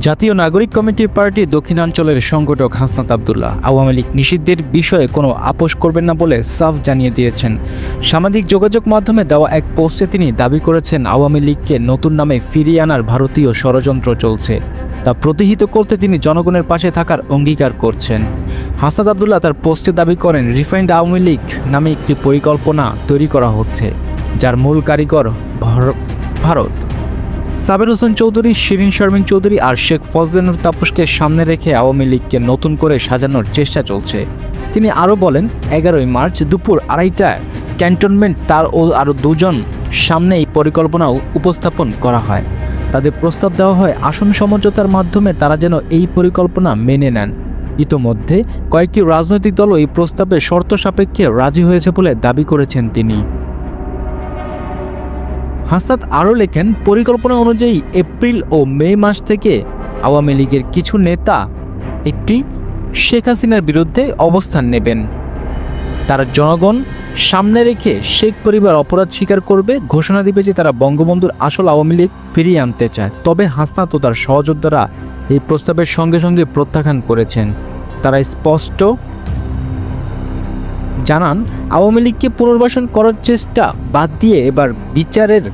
জাতীয় নাগরিক committee party দক্ষিণাঞ্চলের সংগঠক হাসনাত আবদুল্লাহ আওয়ামী লীগ নিষিদ্ধের বিষয়ে কোনো আপোষ করবেন না বলে সাফ জানিয়ে দিয়েছেন। সামাজিক যোগাযোগ মাধ্যমে দেওয়া এক পোস্টে তিনি দাবি করেছেন আওয়ামী লীগকে নতুন নামে ফিরিয়ে আনার ভারতীয় ষড়যন্ত্র চলছে। তা প্রতিহিত করতে তিনি জনগণের পাশে থাকার অঙ্গীকার করছেন। হাসনাত আবদুল্লাহ তার পোস্টে দাবি করেন, রিফাইন্ড আওয়ামী লীগ নামে একটি পরিকল্পনা তৈরি করা হচ্ছে, যার মূল কারিগর ভার- ভারত। সাবের হোসেন চৌধুরী, শিরিন শারমিন চৌধুরী আর শেখ ফজলেনুর তাপসকে সামনে রেখে আওয়ামী লীগকে নতুন করে সাজানোর চেষ্টা চলছে। তিনি আরও বলেন, এগারোই মার্চ দুপুর আড়াইটায় ক্যান্টনমেন্ট তার ও আরও দুজন সামনে এই পরিকল্পনাও উপস্থাপন করা হয়। তাদের প্রস্তাব দেওয়া হয়, আসন সমঝোতার মাধ্যমে তারা যেন এই পরিকল্পনা মেনে নেন। ইতোমধ্যে কয়েকটি রাজনৈতিক দলও এই প্রস্তাবে শর্ত সাপেক্ষে রাজি হয়েছে বলে দাবি করেছেন তিনি। হাসাদ আরও লেখেন, পরিকল্পনা অনুযায়ী এপ্রিল ও মে মাস থেকে আওয়ামী লীগের কিছু নেতা একটি শেখ হাসিনার বিরুদ্ধে অবস্থান নেবেন। তারা জনগণ সামনে রেখে শেখ পরিবার অপরাধ স্বীকার করবে, ঘোষণা দিবে যে তারা বঙ্গবন্ধুর আসল আওয়ামী লীগ ফিরিয়ে আনতে চায়। তবে হাসনাত ও তার সহযোদ্ধারা এই প্রস্তাবের সঙ্গে সঙ্গে প্রত্যাখ্যান করেছেন। তারা স্পষ্ট জানান, আওয়ামী লীগকে পুনর্বাসন করার চেষ্টা বাদ দিয়ে এবার বিচারের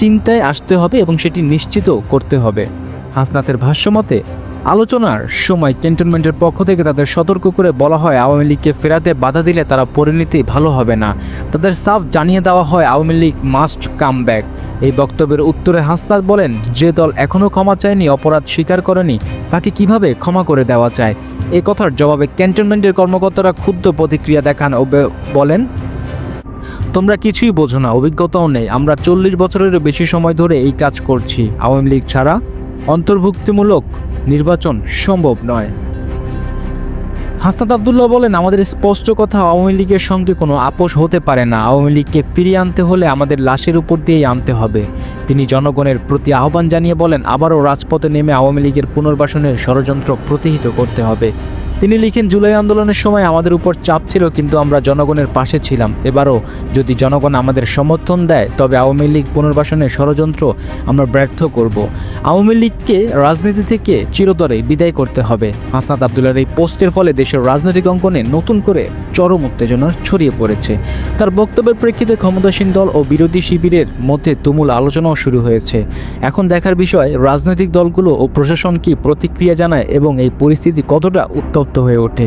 চিন্তায় আসতে হবে এবং সেটি নিশ্চিত করতে হবে। হাসনাতের ভাষ্যমতে আলোচনার সময় ক্যান্টনমেন্টের পক্ষ থেকে তাদের সতর্ক করে বলা হয়, আওয়ামী লীগকে ফেরাতে বাধা দিলে তারা পরিণতি ভালো হবে না। তাদের সাফ জানিয়ে দেওয়া হয়, Awami League must come back. এই বক্তব্যের উত্তরে হাসনাত বলেন, যে দল এখনও ক্ষমা চায়নি, অপরাধ স্বীকার করেনি তাকে কীভাবে ক্ষমা করে দেওয়া যায়? এ কথার জবাবে ক্যান্টনমেন্টের কর্মকর্তারা ক্ষুদ্র প্রতিক্রিয়া দেখান ও বলেন, তোমরা কিছুই বোঝো না, অভিজ্ঞতাও নেই। আমরা চল্লিশ বছরেরও বেশি সময় ধরে এই কাজ করছি। আওয়ামী লীগ ছাড়া অন্তর্ভুক্তিমূলক নির্বাচন সম্ভব নয়। হাসনাত আবদুল্লাহ বলেন, আমাদের স্পষ্ট কথা, আওয়ামী লীগের সঙ্গে কোনো আপোষ হতে পারে না। আওয়ামী লীগকে ফিরিয়ে আনতে হলে আমাদের লাশের উপর দিয়েই আনতে হবে। তিনি জনগণের প্রতি আহ্বান জানিয়ে বলেন, আবারও রাজপথে নেমে আওয়ামী লীগের পুনর্বাসনের ষড়যন্ত্র প্রতিহিত করতে হবে। তিনি লিখেন, জুলাই আন্দোলনের সময় আমাদের উপর চাপ ছিল, কিন্তু আমরা জনগণের পাশে ছিলাম। এবারও যদি জনগণ আমাদের সমর্থন দেয়, তবে আওয়ামী লীগ পুনর্বাসনের ষড়যন্ত্র আমরা ব্যর্থ করব। আওয়ামী লীগকে রাজনীতি থেকে চিরতরে বিদায় করতে হবে। হাসনাত আবদুল্লার এই পোস্টের ফলে দেশের রাজনৈতিক অঙ্গনে নতুন করে চরম উত্তেজনা ছড়িয়ে পড়েছে। তার বক্তব্যের প্রেক্ষিতে ক্ষমতাসীন দল ও বিরোধী শিবিরের মধ্যে তুমুল আলোচনাও শুরু হয়েছে। এখন দেখার বিষয়, রাজনৈতিক দলগুলো ও প্রশাসন কি প্রতিক্রিয়া জানায় এবং এই পরিস্থিতি কতটা উত্তপ্ত হয়ে ওঠে।